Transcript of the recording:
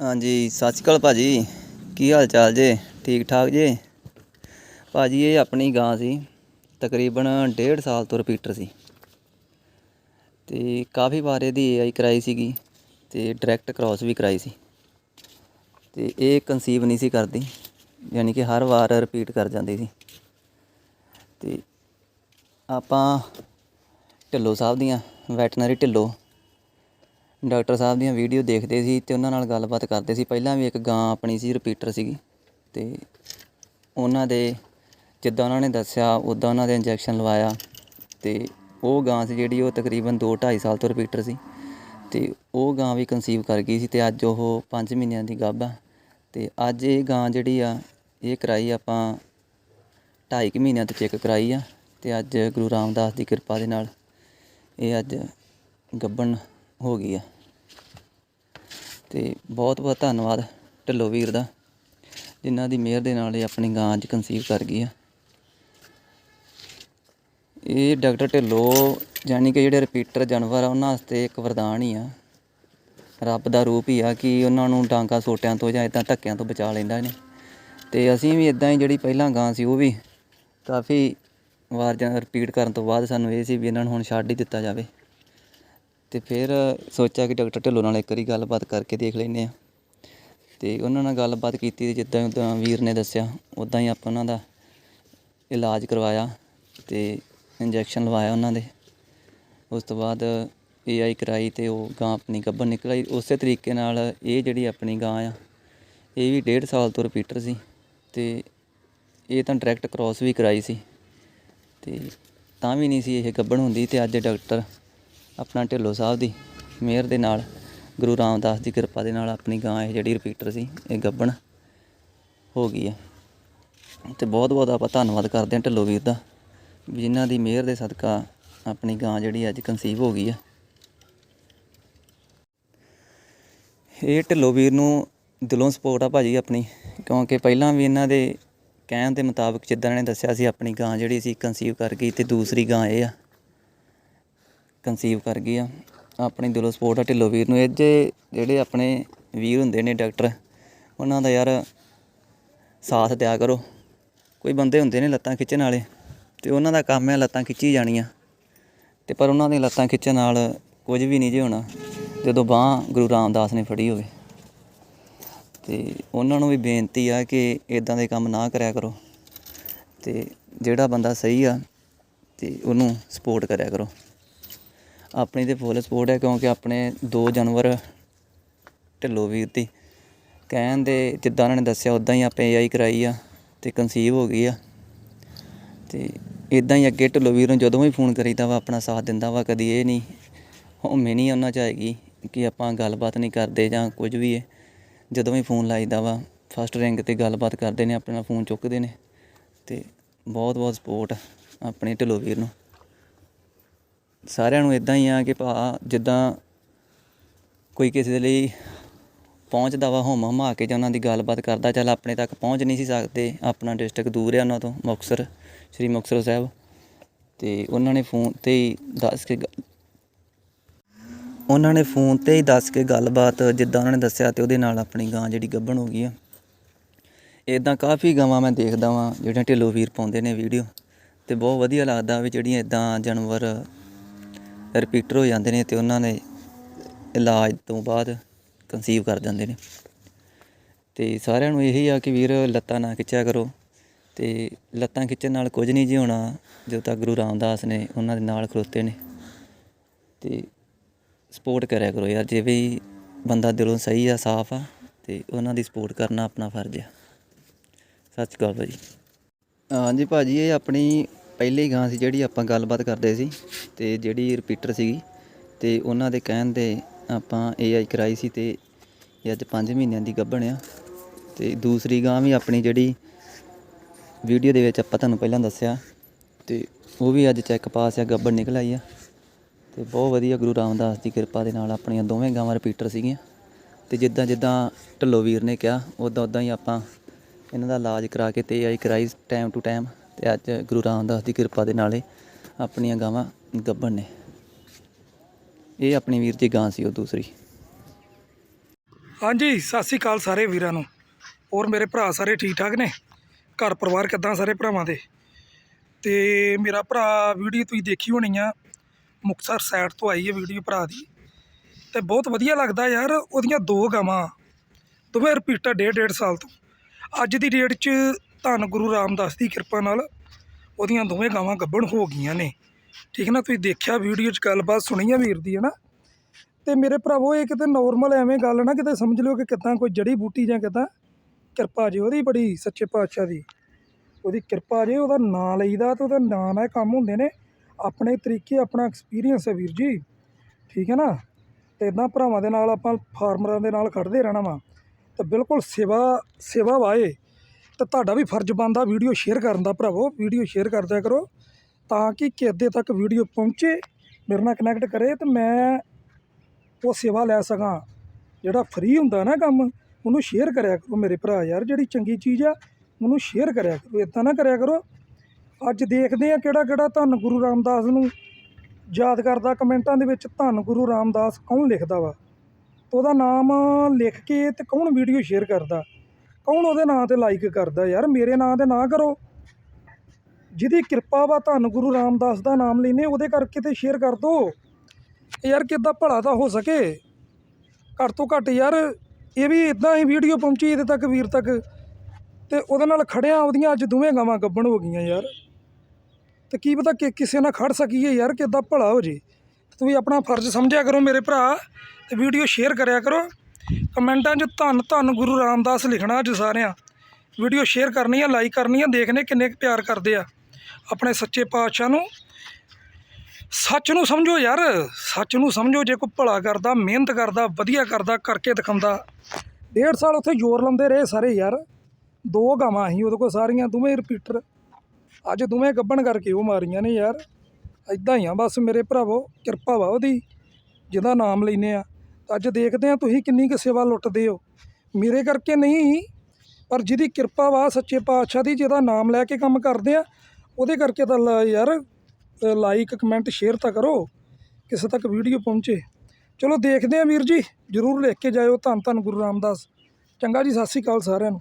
ਹਾਂਜੀ, ਸਤਿ ਸ਼੍ਰੀ ਅਕਾਲ ਭਾਜੀ। ਕੀ ਹਾਲ ਚਾਲ ਜੇ? ਠੀਕ ਠਾਕ ਜੇ? ਭਾਜੀ, ਇਹ ਆਪਣੀ ਗਾਂ ਸੀ। ਤਕਰੀਬਨ ਡੇਢ ਸਾਲ ਤੋਂ ਰਿਪੀਟਰ ਸੀ। ਤੇ ਕਾਫੀ ਵਾਰ ਇਹਦੀ ਏਆਈ ਕਰਾਈ ਸੀਗੀ ਤੇ ਡਾਇਰੈਕਟ ਕ੍ਰਾਸ ਵੀ ਕਰਾਈ ਸੀ। ਤੇ ਇਹ ਕਨਸੀਵ ਨਹੀਂ ਸੀ ਕਰਦੀ, ਯਾਨੀ ਕਿ ਹਰ ਵਾਰ ਰਿਪੀਟ ਕਰ ਜਾਂਦੀ ਸੀ। ਤੇ ਆਪਾਂ ਢਿੱਲੋਂ ਸਾਹਿਬ ਦੀਆਂ ਵੈਟਨਰੀ ਢਿੱਲੋਂ ਡਾਕਟਰ ਸਾਹਿਬ ਦੀਆਂ ਵੀਡੀਓ ਦੇਖਦੇ ਸੀ ਤੇ ਉਹਨਾਂ ਨਾਲ ਗੱਲਬਾਤ ਕਰਦੇ ਸੀ। ਪਹਿਲਾਂ ਵੀ ਇੱਕ ਗਾਂ ਆਪਣੀ ਸੀ, ਰਿਪੀਟਰ ਸੀਗੀ ਤੇ ਉਹਨਾਂ ਦੇ ਜਿੱਦਾਂ ਉਹਨਾਂ ਨੇ ਦੱਸਿਆ, ਉੱਦਾਂ ਉਹਨਾਂ ਦੇ ਇੰਜੈਕਸ਼ਨ ਲਵਾਇਆ ਤੇ ਉਹ ਗਾਂ ਸੀ ਜਿਹੜੀ ਉਹ ਤਕਰੀਬਨ 2 2.5 ਸਾਲ ਤੋਂ ਰਿਪੀਟਰ ਸੀ ਤੇ ਉਹ ਗਾਂ ਵੀ ਕਨਸੀਵ ਕਰ ਗਈ ਸੀ ਤੇ ਅੱਜ ਉਹ 5 ਮਹੀਨਿਆਂ ਦੀ ਗੱਭ ਆ ਤੇ ਅੱਜ ਇਹ ਗਾਂ ਜਿਹੜੀ ਆ, ਇਹ ਕਰਾਈ ਆਪਾਂ 2.5 ਕੁ ਮਹੀਨਿਆਂ ਤੋਂ ਚੈੱਕ ਕਰਾਈ ਆ ਤੇ ਅੱਜ ਗੁਰੂ ਰਾਮਦਾਸ ਦੀ ਕਿਰਪਾ ਦੇ ਨਾਲ ਇਹ ਅੱਜ ਗੱਭਣ ਹੋ ਗਈ ਆ। ਤੇ ਬਹੁਤ ਬਹੁਤ ਧੰਨਵਾਦ ਢਿੱਲੋਂ ਵੀਰ ਦਾ, ਜਿਨ੍ਹਾਂ ਦੀ ਮਿਹਰ ਦੇ ਨਾਲ ਇਹ ਆਪਣੀ ਗਾਂ ਅੱਜ ਕਨਸੀਵ ਕਰ ਗਈ ਆ। ਇਹ ਡਾਕਟਰ ਢਿੱਲੋਂ ਯਾਨੀ ਕਿ ਜਿਹੜੇ ਰਿਪੀਟਰ ਜਾਨਵਰ ਆ, ਉਹਨਾਂ ਵਾਸਤੇ ਇੱਕ ਵਰਦਾਨ ਹੀ ਆ। ਰੱਬ ਦਾ ਰੂਪ ਹੀ ਆ ਕਿ ਉਹਨਾਂ ਨੂੰ ਡਾਂਗਾ ਸੋਟਿਆਂ ਤੋਂ ਜਾਂ ਇਦਾਂ ਧੱਕਿਆਂ ਤੋਂ ਬਚਾ ਲੈਂਦਾ ਨੇ ਤੇ ਅਸੀਂ ਵੀ ਇਦਾਂ ਹੀ ਜਿਹੜੀ ਪਹਿਲਾਂ ਗਾਂ ਸੀ ਉਹ ਵੀ ਕਾਫੀ ਵਾਰ ਜਾਂ ਰਿਪੀਟ ਕਰਨ ਤੋਂ ਬਾਅਦ ਸਾਨੂੰ ਇਹ ਸੀ ਵੀ ਇਹਨਾਂ ਨੂੰ ਹੁਣ ਛੱਡ ਹੀ ਦਿੱਤਾ ਜਾਵੇ। ਅਤੇ ਫਿਰ ਸੋਚਿਆ ਕਿ ਡਾਕਟਰ ਢਿੱਲੋਂ ਨਾਲ ਇੱਕ ਵਾਰੀ ਗੱਲਬਾਤ ਕਰਕੇ ਦੇਖ ਲੈਂਦੇ ਹਾਂ। ਅਤੇ ਉਹਨਾਂ ਨਾਲ ਗੱਲਬਾਤ ਕੀਤੀ ਅਤੇ ਜਿੱਦਾਂ ਉੱਦਾਂ ਵੀਰ ਨੇ ਦੱਸਿਆ ਉੱਦਾਂ ਹੀ ਆਪਾਂ ਉਹਨਾਂ ਦਾ ਇਲਾਜ ਕਰਵਾਇਆ ਅਤੇ ਇੰਜੈਕਸ਼ਨ ਲਵਾਇਆ ਉਹਨਾਂ ਦੇ। ਉਸ ਤੋਂ ਬਾਅਦ ਏਆਈ ਕਰਾਈ ਤੇ ਉਹ ਗਾਂ ਆਪਣੀ ਗੱਭਣ ਨਿਕਲ ਆਈ ਉਸੇ ਤਰੀਕੇ ਨਾਲ ਇਹ ਜਿਹੜੀ ਆਪਣੀ ਗਾਂ ਆ, ਇਹ ਵੀ ਡੇਢ ਸਾਲ ਤੋਂ ਰਿਪੀਟਰ ਸੀ ਤੇ ਇਹ ਤਾਂ ਡਾਇਰੈਕਟ ਕ੍ਰਾਸ ਵੀ ਕਰਾਈ ਸੀ। ਤੇ ਤਾਂ ਵੀ ਨਹੀਂ ਸੀ ਇਹ ਗੱਭਣ ਹੁੰਦੀ ਤੇ ਅੱਜ ਡਾਕਟਰ ਆਪਣਾ ਢਿੱਲੋਂ ਸਾਹਿਬ ਦੀ ਮਿਹਰ ਦੇ ਨਾਲ, ਗੁਰੂ ਰਾਮਦਾਸ ਦੀ ਕਿਰਪਾ ਦੇ ਨਾਲ ਆਪਣੀ ਗਾਂ ਇਹ ਜਿਹੜੀ ਰਿਪੀਟਰ ਸੀ, ਇਹ ਗੱਬਣ ਹੋ ਗਈ ਆ। ਤੇ ਬਹੁਤ ਬਹੁਤ ਆਪਾਂ ਧੰਨਵਾਦ ਕਰਦੇ ਹਾਂ ਢਿੱਲੋਂ ਵੀਰ ਦਾ, ਵੀ ਜਿਨ੍ਹਾਂ ਦੀ ਮਿਹਰ ਦੇ ਸਦਕਾ ਆਪਣੀ ਗਾਂ ਜਿਹੜੀ ਅੱਜ ਕਨਸੀਵ ਹੋ ਗਈ ਆ। ਇਹ ਢਿੱਲੋਂ ਵੀਰ ਨੂੰ ਦਿਲੋਂ ਸਪੋਰਟ ਆ ਭਾਜੀ ਆਪਣੀ, ਕਿਉਂਕਿ ਪਹਿਲਾਂ ਵੀ ਇਹਨਾਂ ਦੇ ਕਹਿਣ ਦੇ ਮੁਤਾਬਕ ਜਿੱਦਾਂ ਇਹਨਾਂ ਨੇ ਦੱਸਿਆ ਸੀ, ਆਪਣੀ ਗਾਂ ਜਿਹੜੀ ਸੀ ਕਨਸੀਵ ਕਰ ਗਈ ਤੇ ਦੂਸਰੀ ਗਾਂ ਇਹ ਆ। ਕਨਸੀਵ ਕਰ ਗਈ ਆ। ਆਪਣੀ ਦਿਲੋਂ ਸਪੋਰਟ ਆ ਢਿੱਲੋਂ ਵੀਰ ਨੂੰ। ਇਹ ਜੇ ਜਿਹੜੇ ਆਪਣੇ ਵੀਰ ਹੁੰਦੇ ਨੇ ਡਾਕਟਰ, ਉਹਨਾਂ ਦਾ ਯਾਰ ਸਾਥ ਦਿਆ ਕਰੋ। ਕੋਈ ਬੰਦੇ ਹੁੰਦੇ ਨੇ ਲੱਤਾਂ ਖਿੱਚਣ ਵਾਲੇ, ਤੇ ਉਹਨਾਂ ਦਾ ਕੰਮ ਹੈ ਲੱਤਾਂ ਖਿੱਚੀ ਜਾਣੀਆਂ। ਤੇ ਪਰ ਉਹਨਾਂ ਦੀ ਲੱਤਾਂ ਖਿੱਚਣ ਨਾਲ ਕੁਝ ਵੀ ਨਹੀਂ ਜੇ ਹੋਣਾ, ਜਦੋਂ ਬਾਹ ਗੁਰੂ ਰਾਮਦਾਸ ਨੇ ਫੜੀ ਹੋਵੇ। ਤੇ ਉਹਨਾਂ ਨੂੰ ਵੀ ਬੇਨਤੀ ਆ ਕਿ ਇਦਾਂ ਦੇ ਕੰਮ ਨਾ ਕਰਿਆ ਕਰੋ। ਤੇ ਜਿਹੜਾ ਬੰਦਾ ਸਹੀ ਆ, ਤੇ ਉਹਨੂੰ ਸਪੋਰਟ ਕਰਿਆ ਕਰੋ। ਆਪਣੀ ਤੇ ਫੁੱਲ ਸਪੋਰਟ ਹੈ ਕਿਉਂਕਿ ਆਪਣੇ ਦੋ ਜਾਨਵਰ ਢਿੱਲੋਂ ਵੀਰ ਦੀ ਕਹਿਣ ਦੇ ਜਿੱਦਾਂ ਉਹਨਾਂ ਨੇ ਦੱਸਿਆ ਉਦਾਂ ਹੀ ਆਪਾਂ ਏਆਈ ਕਰਾਈ ਆ ਤੇ ਕਨਸੀਵ ਹੋ ਗਈ ਆ। ਤੇ ਇਦਾਂ ਹੀ ਅੱਗੇ ਢਿੱਲੋਂ ਵੀਰ ਨੂੰ ਜਦੋਂ ਵੀ ਫੋਨ ਕਰੀਦਾ ਵਾ, ਆਪਣਾ ਸਾਥ ਦਿੰਦਾ ਵਾ, ਕਦੀ ਇਹ ਨਹੀਂ ਹਉਮੈ ਨਹੀਂ ਉਹਨਾਂ 'ਚ ਆਏਗੀ ਕਿ ਆਪਾਂ ਗੱਲਬਾਤ ਨਹੀਂ ਕਰਦੇ ਜਾਂ ਕੁਝ ਵੀ ਹੈ ਜਦੋਂ ਵੀ ਫੋਨ ਲਾਈਦਾ ਵਾ ਫਸਟ ਰਿੰਗ ਤੇ ਗੱਲਬਾਤ ਕਰਦੇ ਨੇ, ਆਪਣੇ ਨਾਲ ਫੋਨ ਚੁੱਕਦੇ ਨੇ। ਤੇ ਬਹੁਤ ਬਹੁਤ ਸਪੋਰਟ ਆਪਣੇ ਢਿੱਲੋਂ ਵੀਰ ਨੂੰ। ਸਾਰਿਆਂ ਨੂੰ ਇਦਾਂ ਹੀ ਆ ਕਿ ਭਾ ਜਿੱਦਾਂ ਕੋਈ ਕਿਸੇ ਦੇ ਲਈ ਪਹੁੰਚਦਾ ਵਾ ਹੁਮ ਹਮਾ ਕੇ ਜਾਂ ਉਹਨਾਂ ਦੀ ਗੱਲਬਾਤ ਕਰਦਾ, ਚੱਲ ਆਪਣੇ ਤੱਕ ਪਹੁੰਚ ਨਹੀਂ ਸੀ ਸਕਦੇ, ਆਪਣਾ ਡਿਸਟ੍ਰਿਕਟ ਦੂਰ ਹੈ ਉਹਨਾਂ ਤੋਂ, ਮੁਕਤਸਰ, ਸ਼੍ਰੀ ਮੁਕਤਸਰ ਸਾਹਿਬ। ਤੇ ਉਹਨਾਂ ਨੇ ਫੋਨ ਤੇ ਹੀ ਦੱਸ ਕੇ ਗੱਲ- ਉਹਨਾਂ ਨੇ ਫੋਨ ਤੇ ਹੀ ਦੱਸ ਕੇ ਗੱਲਬਾਤ ਜਿੱਦਾਂ ਉਹਨਾਂ ਨੇ ਦੱਸਿਆ ਤੇ ਉਹਦੇ ਨਾਲ ਆਪਣੀ ਗਾਂ ਜਿਹੜੀ ਗੱਭਣ ਹੋ ਗਈ ਆ। ਇਦਾਂ ਕਾਫੀ ਗਾਵਾਂ ਮੈਂ ਦੇਖਦਾ ਵਾਂ, ਜਿਹੜੀਆਂ ਢਿੱਲੋਂ ਵੀਰ ਪਾਉਂਦੇ ਨੇ ਵੀਡੀਓ ਤੇ ਬਹੁਤ ਵਧੀਆ ਲੱਗਦਾ ਵੀ ਜਿਹੜੀਆਂ ਇਦਾਂ ਜਾਨਵਰ ਰਿਪੀਟਰ ਹੋ ਜਾਂਦੇ ਨੇ ਤੇ ਉਹਨਾਂ ਨੇ ਇਲਾਜ ਤੋਂ ਬਾਅਦ ਕਨਸੀਵ ਕਰ ਜਾਂਦੇ ਨੇ। ਤੇ ਸਾਰਿਆਂ ਨੂੰ ਇਹੀ ਆ ਕਿ ਵੀਰ ਲੱਤਾਂ ਨਾ ਖਿੱਚਿਆ ਕਰੋ ਤੇ ਲੱਤਾਂ ਖਿੱਚਣ ਨਾਲ ਕੁਝ ਨਹੀਂ ਜੀ ਹੋਣਾ, ਜਦੋਂ ਤੱਕ ਗੁਰੂ ਰਾਮਦਾਸ ਨੇ ਉਹਨਾਂ ਦੇ ਨਾਲ ਖਲੋਤੇ ਨੇ। ਤੇ ਸਪੋਰਟ ਕਰਿਆ ਕਰੋ ਯਾਰ, ਜੇ ਵੀ ਬੰਦਾ ਦਿਲੋਂ ਸਹੀ ਆ, ਸਾਫ਼ ਆ, ਤੇ ਉਹਨਾਂ ਦੀ ਸਪੋਰਟ ਕਰਨਾ ਆਪਣਾ ਫਰਜ਼ ਆ। ਸਤਿ ਸ਼੍ਰੀ ਅਕਾਲ ਭਾਜੀ। ਹਾਂਜੀ ਭਾਜੀ, ਇਹ ਆਪਣੀ ਪਹਿਲੀ ਗਾਂ ਸੀ ਜਿਹੜੀ ਆਪਾਂ ਗੱਲਬਾਤ ਕਰਦੇ ਸੀ ਤੇ ਜਿਹੜੀ ਰਿਪੀਟਰ ਸੀਗੀ ਤੇ ਉਹਨਾਂ ਦੇ ਕਹਿਣ ਦੇ ਆਪਾਂ ਏਆਈ ਕਰਾਈ ਸੀ ਤੇ ਇਹ ਅੱਜ 5 ਮਹੀਨਿਆਂ ਦੀ ਗੱਭਣ ਆ। ਤੇ ਦੂਸਰੀ ਗਾਂ ਵੀ ਆਪਣੀ ਜਿਹੜੀ ਵੀਡੀਓ ਦੇ ਵਿੱਚ ਆਪਾਂ ਤੁਹਾਨੂੰ ਪਹਿਲਾਂ ਦੱਸਿਆ ਤੇ ਉਹ ਵੀ ਅੱਜ ਚੈੱਕ ਪਾਸ ਆ, ਗੱਭਣ ਨਿਕਲ ਆਈ ਆ। ਤੇ ਬਹੁਤ ਵਧੀਆ ਗੁਰੂ ਰਾਮਦਾਸ ਦੀ ਕਿਰਪਾ ਦੇ ਨਾਲ ਆਪਣੀਆਂ ਦੋਵੇਂ ਗਾਵਾਂ ਰਿਪੀਟਰ ਸੀਗੀਆਂ। ਤੇ ਜਿੱਦਾਂ ਜਿੱਦਾਂ ਢਿੱਲੋਂ ਵੀਰ ਨੇ ਕਿਹਾ ਉਦਾਂ ਉਦਾਂ ਹੀ ਆਪਾਂ ਇਹਨਾਂ ਦਾ ਇਲਾਜ ਕਰਾ ਕੇ ਤੇ ਆਈ ਕਰਾਈ ਟਾਈਮ ਟੂ ਟਾਈਮ ਤੇ ਅੱਜ ਗੁਰੂ ਰਾਮਦਾਸ ਦੀ ਕਿਰਪਾ ਦੇ ਨਾਲ ਆਪਣੀਆਂ ਗਾਵਾਂ ਗੱਭਣ ਨੇ। ਇਹ ਆਪਣੀ ਵੀਰ ਦੀ ਗਾਂ ਸੀ, ਉਹ ਦੂਸਰੀ। ਹਾਂਜੀ, ਸਤਿ ਸ੍ਰੀ ਅਕਾਲ ਸਾਰੇ ਵੀਰਾਂ ਨੂੰ। ਹੋਰ ਮੇਰੇ ਭਰਾ ਸਾਰੇ ਠੀਕ ਠਾਕ ਨੇ? ਘਰ ਪਰਿਵਾਰ ਕਿੱਦਾਂ ਸਾਰੇ ਭਰਾਵਾਂ ਦੇ? ਤੇ ਮੇਰਾ ਭਰਾ ਵੀਡੀਓ ਤੁਸੀਂ ਦੇਖੀ ਹੋਣੀ ਆ, ਮੁਕਤਸਰ ਸਾਈਡ ਤੋਂ ਆਈ ਹੈ ਵੀਡੀਓ ਭਰਾ ਦੀ। ਤੇ ਬਹੁਤ ਵਧੀਆ ਲੱਗਦਾ ਯਾਰ, ਉਹਦੀਆਂ ਦੋ ਗਾਵਾਂ। ਦੋਵੇਂ ਰਿਪੀਟਰ ਡੇਢ ਡੇਢ ਸਾਲ ਤੋਂ। ਅੱਜ ਦੀ ਡੇਟ 'ਚ ਧੰਨ ਗੁਰੂ ਰਾਮਦਾਸ ਦੀ ਕਿਰਪਾ ਨਾਲ ਉਹਦੀਆਂ ਦੋਵੇਂ ਗਾਵਾਂ ਗੱਭਣ ਹੋ ਗਈਆਂ ਨੇ। ਠੀਕ ਨਾ? ਤੁਸੀਂ ਦੇਖਿਆ ਵੀਡੀਓ 'ਚ ਗੱਲਬਾਤ ਸੁਣੀ ਆ ਵੀਰ ਦੀ ਹੈ ਨਾ ਤੇ ਮੇਰੇ ਭਰਾਵੋ, ਇਹ ਕਿਤੇ ਨਾਰਮਲ ਐਵੇਂ ਗੱਲ ਨਾ ਕਿਤੇ ਸਮਝ ਲਿਓ ਕਿ ਕਿੱਦਾਂ ਕੋਈ ਜੜੀ ਬੂਟੀ ਜਾਂ ਕਿੱਦਾਂ ਕਿਰਪਾ ਜੀ ਉਹਦੀ ਬੜੀ ਸੱਚੇ ਪਾਤਸ਼ਾਹ ਦੀ। ਉਹਦੀ ਕਿਰਪਾ ਜੇ ਉਹਦਾ ਨਾਂ ਲਈਦਾ ਤੇ ਉਹਦਾ ਨਾਂ ਨਾਲ ਕੰਮ ਹੁੰਦੇ ਨੇ। ਆਪਣੇ ਤਰੀਕੇ, ਆਪਣਾ ਐਕਸਪੀਰੀਅੰਸ ਹੈ ਵੀਰ ਜੀ। ਠੀਕ ਹੈ ਨਾ? ਤੇ ਇਦਾਂ ਭਰਾਵਾਂ ਦੇ ਨਾਲ ਆਪਾਂ ਫਾਰਮਰਾਂ ਦੇ ਨਾਲ ਖੜਦੇ ਰਹਿਣਾ ਵਾ। ਤੇ ਬਿਲਕੁਲ ਸੇਵਾ ਸੇਵਾ ਵਾਏ ਤੇ ਤੁਹਾਡਾ ਵੀ ਫਰਜ਼ ਬਣਦਾ ਵੀਡੀਓ ਸ਼ੇਅਰ ਕਰਨ ਦਾ ਭਰਾਵੋ, ਵੀਡੀਓ ਸ਼ੇਅਰ ਕਰ ਦਿਆ ਕਰੋ ਤਾਂ ਕਿ ਕਿਤੇ ਤੱਕ ਵੀਡੀਓ ਪਹੁੰਚੇ, ਮੇਰੇ ਨਾਲ ਕਨੈਕਟ ਕਰੇ ਤੇ ਮੈਂ ਉਹ ਸੇਵਾ ਲੈ ਸਕਾਂ। ਜਿਹੜਾ ਫ੍ਰੀ ਹੁੰਦਾ ਨਾ ਕੰਮ, ਉਹਨੂੰ ਸ਼ੇਅਰ ਕਰਿਆ ਕਰੋ ਮੇਰੇ ਭਰਾ ਯਾਰ, ਜਿਹੜੀ ਚੰਗੀ ਚੀਜ਼ ਆ, ਉਹਨੂੰ ਸ਼ੇਅਰ ਕਰਿਆ ਕਰੋ ਇਦਾਂ ਨਾ ਕਰਿਆ ਕਰੋ। ਅੱਜ ਦੇਖਦੇ ਆ ਕਿਹੜਾ ਕਿਹੜਾ ਧੰਨ ਗੁਰੂ ਰਾਮਦਾਸ ਨੂੰ ਯਾਦ ਕਰਦਾ, ਕਮੈਂਟਾਂ ਦੇ ਵਿੱਚ ਧੰਨ ਗੁਰੂ ਰਾਮਦਾਸ ਕੌਣ ਲਿਖਦਾ ਵਾ? ਤੇ ਉਹਦਾ ਨਾਮ ਲਿਖ ਕੇ ਤੇ ਕੌਣ ਵੀਡੀਓ ਸ਼ੇਅਰ ਕਰਦਾ? ਕੌਣ ਉਹਦੇ ਨਾਂ ਤੇ ਲਾਈਕ ਕਰਦਾ ਯਾਰ? ਮੇਰੇ ਨਾਂ ਤੇ ਨਾ ਕਰੋ। ਜਿਹਦੀ ਕਿਰਪਾ ਵਾ ਧੰਨ ਗੁਰੂ ਰਾਮਦਾਸ ਦਾ ਨਾਮ ਲੈਨੇ, ਉਹਦੇ ਕਰਕੇ ਤੇ ਸ਼ੇਅਰ ਕਰ ਦੋ। ਯਾਰ ਕਿੱਦਾਂ ਭਲਾ ਤਾਂ ਹੋ ਸਕੇ? ਘੱਟ ਤੋਂ ਘੱਟ ਯਾਰ, ਇਹ ਵੀ ਇਦਾਂ ਹੀ ਵੀਡੀਓ ਪਹੁੰਚੀ ਇਹਦੇ ਤੱਕ ਵੀਰ ਤੱਕ। ਤੇ ਉਹਦੇ ਨਾਲ ਖੜਿਆ ਉਹਦੀਆਂ ਅੱਜ ਦੋਵੇਂ ਗਾਵਾਂ ਗੱਬਣ ਹੋ ਗਈਆਂ ਯਾਰ। ਤੇ ਕੀ ਪਤਾ ਕਿ ਕਿਸੇ ਨਾਲ ਖੜ ਸਕੀਏ ਯਾਰ, ਕਿੱਦਾਂ ਭਲਾ ਹੋ ਜੇ। ਤੁਸੀਂ ਆਪਣਾ ਫਰਜ਼ ਸਮਝਿਆ ਕਰੋ ਮੇਰੇ ਭਰਾ, ਤੇ ਵੀਡੀਓ ਸ਼ੇਅਰ ਕਰਿਆ ਕਰੋ। ਕਮੈਂਟਾਂ 'ਚ ਧੰਨ ਧੰਨ ਗੁਰੂ ਰਾਮਦਾਸ ਲਿਖਣਾ ਅੱਜ ਸਾਰਿਆਂ। ਵੀਡੀਓ ਸ਼ੇਅਰ ਕਰਨੀ ਆ ਲਾਈਕ ਕਰਨੀ ਆ, ਦੇਖਨੇ ਕਿੰਨੇ ਕੁ ਪਿਆਰ ਕਰਦੇ ਆ। ਆਪਣੇ ਸੱਚੇ ਪਾਤਸ਼ਾਹ ਨੂੰ। ਸੱਚ ਨੂੰ ਸਮਝੋ ਯਾਰ, ਸੱਚ ਨੂੰ ਸਮਝੋ, ਜੇ ਕੋਈ ਭਲਾ ਕਰਦਾ, ਮਿਹਨਤ ਕਰਦਾ, ਵਧੀਆ ਕਰਦਾ, ਕਰਕੇ ਦਿਖਾਉਂਦਾ। ਡੇਢ ਸਾਲ ਉੱਥੇ ਜ਼ੋਰ ਲਾਉਂਦੇ ਰਹੇ ਸਾਰੇ ਯਾਰ। ਦੋ ਗਾਵਾਂ ਸੀ ਉਹਦੇ ਕੋਲ ਸਾਰੀਆਂ, ਦੋਵੇਂ ਰਿਪੀਟਰ ਅੱਜ ਦੋਵੇਂ ਗੱਬਣ ਕਰਕੇ ਉਹ ਮਾਰੀਆਂ ਨੇ ਯਾਰ। ਐਦਾਂ ਹੀ ਆ ਬਸ ਮੇਰੇ ਭਰਾਵੋ, ਕਿਰਪਾ ਵਾ ਉਹਦੀ। ਜਿਹਦਾ ਨਾਮ ਲੈਨੇ ਆ। ਅੱਜ ਦੇਖਦੇ ਆ ਤੁਸੀਂ ਕਿੰਨੀ ਕੁ ਸੇਵਾ ਲੁੱਟਦੇ ਹੋ। ਮੇਰੇ ਕਰਕੇ ਨਹੀਂ, ਪਰ ਜਿਹਦੀ ਕਿਰਪਾ ਵਾ ਸੱਚੇ ਪਾਤਸ਼ਾਹ ਦੀ, ਜਿਹਦਾ ਨਾਮ ਲੈ ਕੇ ਕੰਮ ਕਰਦੇ ਆ, ਉਹਦੇ ਕਰਕੇ ਤਾਂ ਲ- ਯਾਰ ਲਾਈਕ ਕਮੈਂਟ ਸ਼ੇਅਰ ਤਾਂ ਕਰੋ, ਕਿਸੇ ਤੱਕ ਵੀਡੀਓ ਪਹੁੰਚੇ। ਚਲੋ ਦੇਖਦੇ ਆ ਵੀਰ ਜੀ, ਜਰੂਰ ਲਿਖ ਕੇ ਜਾਇਓ। ਧੰਨ ਧੰਨ ਗੁਰੂ ਰਾਮਦਾਸ। ਚੰਗਾ ਜੀ, ਸਤਿ ਸ੍ਰੀ ਅਕਾਲ ਸਾਰਿਆਂ ਨੂੰ।